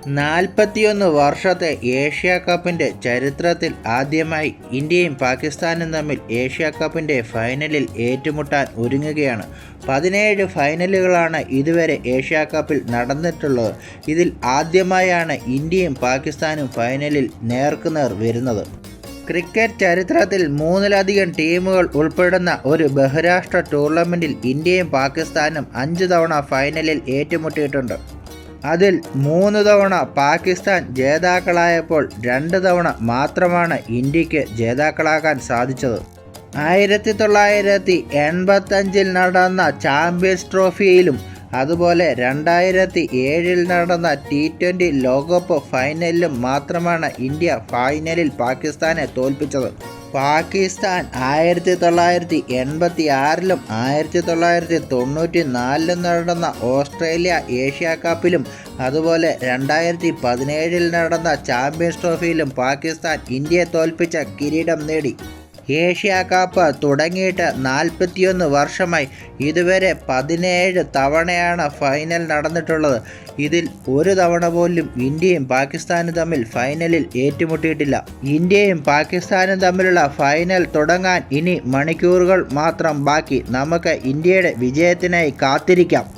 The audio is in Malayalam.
നാൽപ്പത്തിയൊന്ന് വർഷത്തെ ഏഷ്യ കപ്പിന്റെ ചരിത്രത്തിൽ ആദ്യമായി ഇന്ത്യയും പാകിസ്ഥാനും തമ്മിൽ ഏഷ്യ കപ്പിന്റെ ഫൈനലിൽ ഏറ്റുമുട്ടാൻ ഒരുങ്ങുകയാണ്. പതിനേഴ് ഫൈനലുകളാണ് ഇതുവരെ ഏഷ്യ കപ്പിൽ നടന്നിട്ടുള്ളത്. ഇതിൽ ആദ്യമായാണ് ഇന്ത്യയും പാകിസ്ഥാനും ഫൈനലിൽ നേർക്കുനേർ വരുന്നത്. ക്രിക്കറ്റ് ചരിത്രത്തിൽ മൂന്നിലധികം ടീമുകൾ ഉൾപ്പെടുന്ന ഒരു ബഹുരാഷ്ട്ര ടൂർണമെന്റിൽ ഇന്ത്യയും പാകിസ്ഥാനും അഞ്ച് തവണ ഫൈനലിൽ ഏറ്റുമുട്ടിയിട്ടുണ്ട്. അതിൽ മൂന്ന് തവണ പാകിസ്ഥാൻ ജേതാക്കളായപ്പോൾ രണ്ട് തവണ മാത്രമാണ് ഇന്ത്യയ്ക്ക് ജേതാക്കളാകാൻ സാധിച്ചത്. ആയിരത്തി തൊള്ളായിരത്തി എൺപത്തഞ്ചിൽ നടന്ന ചാമ്പ്യൻസ് ട്രോഫിയിലും അതുപോലെ രണ്ടായിരത്തി ഏഴിൽ നടന്ന ടി ട്വന്റി ലോകകപ്പ് ഫൈനലിലും മാത്രമാണ് ഇന്ത്യ ഫൈനലിൽ പാകിസ്ഥാനെ തോൽപ്പിച്ചത്. പാകിസ്ഥാൻ ആയിരത്തി തൊള്ളായിരത്തി എൺപത്തി ആറിലും ആയിരത്തി തൊള്ളായിരത്തി തൊണ്ണൂറ്റി നാലിലും നടന്ന ഓസ്ട്രേലിയ ഏഷ്യ കപ്പിലും അതുപോലെ രണ്ടായിരത്തി പതിനേഴിൽ നടന്ന ചാമ്പ്യൻസ് ട്രോഫിയിലും പാകിസ്ഥാൻ ഇന്ത്യയെ തോൽപ്പിച്ച കിരീടം നേടി. ഏഷ്യ കപ്പ് തുടങ്ങിയിട്ട് നാൽപ്പത്തിയൊന്ന് വർഷമായി ഇതുവരെ പതിനേഴ് തവണയാണ് ഫൈനൽ നടന്നിട്ടുള്ളത്. ഇതിൽ ഒരു തവണ പോലും ഇന്ത്യയും പാകിസ്ഥാനും തമ്മിൽ ഫൈനലിൽ ഏറ്റുമുട്ടിയിട്ടില്ല. ഇന്ത്യയും പാകിസ്ഥാനും തമ്മിലുള്ള ഫൈനൽ തുടങ്ങാൻ ഇനി മണിക്കൂറുകൾ മാത്രം ബാക്കി. നമുക്ക് ഇന്ത്യയുടെ വിജയത്തിനായി കാത്തിരിക്കാം.